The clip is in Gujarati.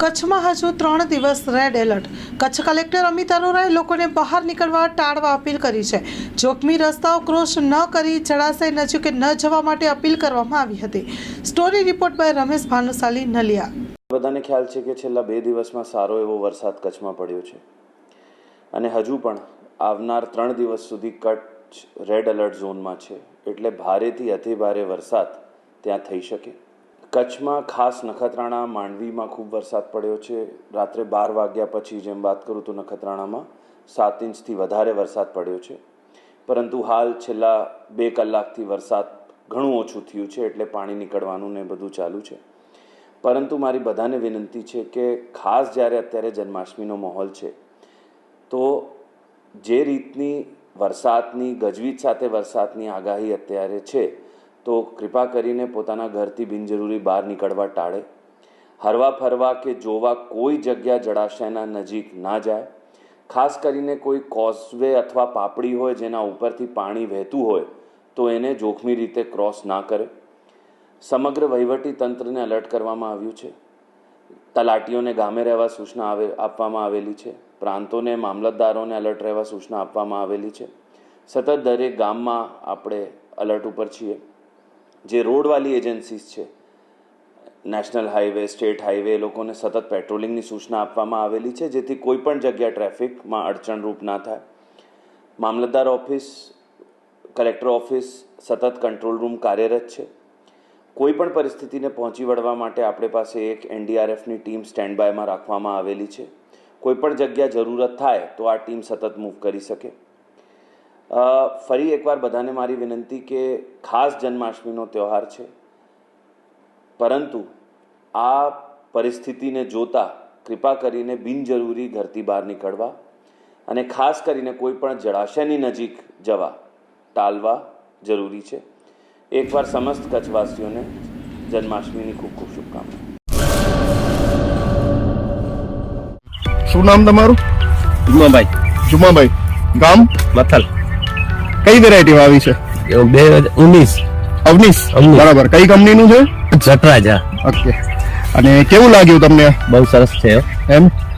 કચ્છમાં હજુ ત્રણ દિવસ red alert. Kutch collector Amit અરોરાએ લોકોને બહાર નીકળવા ટાળવા અપીલ કરી છે. જોખમી રસ્તાઓ ક્રોસ ન કરી જળાશય નજીકે ન જવા માટે અપીલ કરવામાં આવી હતી. Story report by Ramesh Bhanushali Naliya. બધાને ખ્યાલ છે કે છેલ્લા બે દિવસમાં સારો એવો વરસાદ કચ્છમાં પડ્યો છે. અને હજુ પણ આવનાર ત્રણ દિવસ સુધી કચ્છ રેડ એલર્ટ ઝોનમાં છે. એટલે ભારેથી અતિ ભારે વરસાદ ત્યાં થઈ શકે. કચ્છમાં ખાસ નખત્રાણા માંડવીમાં ખૂબ વરસાદ પડ્યો છે. રાત્રે બાર વાગ્યા પછી જેમ વાત કરું તો નખત્રાણામાં સાત ઇંચથી વધારે વરસાદ પડ્યો છે. પરંતુ હાલ છેલ્લા બે કલાકથી વરસાદ ઘણું ઓછું થયું છે એટલે પાણી નીકળવાનું ને બધું ચાલુ છે. પરંતુ મારી બધાને વિનંતી છે કે ખાસ જ્યારે અત્યારે જન્માષ્ટમીનો માહોલ છે, તો જે રીતની વરસાદની ગજવીજ સાથે વરસાદની આગાહી અત્યારે છે તો કૃપા કરીને પોતાના ઘરથી બિનજરૂરી બહાર નીકળવા ટાળે. હરવા ફરવા કે જોવા કોઈ જગ્યા જળાશયના નજીક ના જાય. ખાસ કરીને કોઈ કોઝવે અથવા પાપડી હોય જેના ઉપરથી પાણી વહેતું હોય, તો એને જોખમી રીતે ક્રોસ ના કરે. સમગ્ર વહીવટી તંત્રને એલર્ટ કરવામાં આવ્યું છે. તલાટીઓને ગામે રહેવા સૂચના આવે, આપવામાં આવેલી છે. પ્રાંતોને, મામલતદારોને એલર્ટ રહેવા સૂચના આપવામાં આવેલી છે. સતત દરેક ગામમાં આપણે એલર્ટ ઉપર છીએ. જે રોડવાળી એજન્સીસ છે, નેશનલ હાઈવે સ્ટેટ હાઈવે લોકોને સતત પેટ્રોલિંગની સૂચના આપવામાં આવેલી છે, જેથી કોઈ પણ જગ્યા ટ્રાફિકમાં અડચણરૂપ ના થાય. મામલતદાર ઓફિસ, કલેક્ટર ઓફિસ સતત કંટ્રોલ રૂમ કાર્યરત છે. કોઈ પણ પરિસ્થિતિને પહોંચી વળવા માટે આપણી પાસે એક એનડીઆરએફની ટીમ સ્ટેન્ડ બાયમાં રાખવામાં આવેલી છે. કોઈ પણ જગ્યા જરૂરત થાય તો આ ટીમ સતત મૂવ કરી શકે. ફરી એકવાર બધાને મારી વિનંતી કે ખાસ જન્માષ્ટમીનો તહેવાર છે. પરંતુ આ પરિસ્થિતિને જોતા કૃપા કરીને બિનજરૂરી ઘરથી બહાર નીકળવા અને ખાસ કરીને કોઈ પણ જળાશયની નજીક જવા ટાળવા જરૂરી છે. એકવાર સમસ્ત કચ્છવાસીઓને જન્માષ્ટમીની ખૂબ ખૂબ શુભકામના. શું નામ તમારું? જુમાભાઈ. જુમાભાઈ. ગામ? મથલ. કઈ વેરાયટી આવી છે? બે હજાર ઉન્નીસ. ઓગણીસ અવનીશ. બરાબર. કઈ કંપનીનું છે? જટરાજા. ઓકે. અને કેવું લાગ્યું તમને? બહુ સરસ છે એમ?